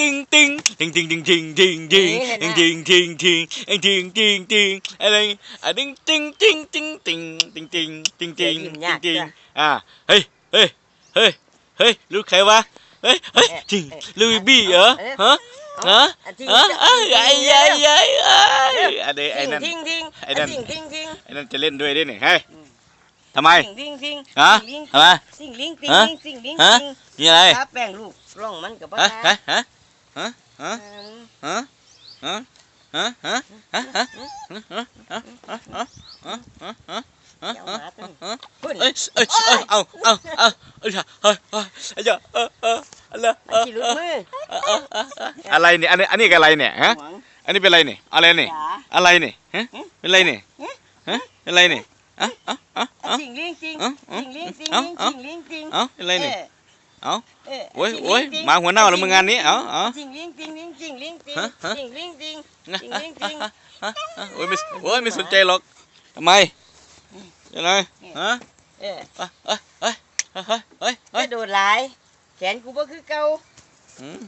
ติงติงติงติงติงติงติงติงติงติงติงติงติงติงติงติงอะไรอะติงติงติงติงติงติงติงติงติงติงอะเฮ้ยเฮ้ยเฮ้ยเฮ้ยลูกใครวะเฮ้ยเฮ้ยจริงลุยบี้เหรอฮะฮะฮะไอ้ไอ้ไอ้ไอ้ไอ้อันนี้ไอ้นั่นทิ้งทิ้งไอ้นั่นทิ้งทิ้งไอ้นั่นจะเล่นด้วยด้วยนี่เฮ้ยทำไมทิ้งทิ้งฮะทำไมทิ้งลิงทิ้งฮะลิงทิ้งลิงฮะมีอะไรถ้าแป้งลูกร่องมันกับป้าฮะฮะฮะ ฮะฮะอืมฮะฮะฮะฮะฮะฮะฮะฮะฮะฮะฮะฮะฮะฮะฮะเจ้าหมาตัวนี้พุ่นเอ้ยเอ้ยเอาเอาเอาเอาเอ้ยเฮ้ยเฮ้ยเอ้ยเออเอออะไรมันสิหลุดมืออะไรเนี่ยอันนี้อันนี้กับอะไรเนี่ยฮะหวังอันนี้เป็นอะไรเนี่ยอะไรเนี่ยจ๋าอะไรเนี่ยฮะเป็นอะไรเนี่ยฮะเป็นอะไรเนี่ยอะอะอะอะอะทิ้งลิงทิ้งเอ้าเอ้าทิ้งลิงทิ้งเอ้าลิงเอ้าทิ้งลิงทิ้งเอ้าเป็นอะไรเนี่ย เอ้าเออโอ้ยทิ้งโอ้ยลิงทิ้งมาหัวเน่าแล้วมึงงานนี้เอ้าเอ้าทิ้งลิงทิ้งลิงทิ้งลิงทิ้งฮะฮะทิ้งลิงทิ้งนะทิ้งลิงทิ้งโอ้ยไม่โอ้ยไม่สนใจหรอกทำไมเป็นไรฮะเออเฮ้ยเฮ้ยเฮ้ยเฮ้ยเฮ้ยกระโดดหลายแขนกูบ่คือเก่าอืม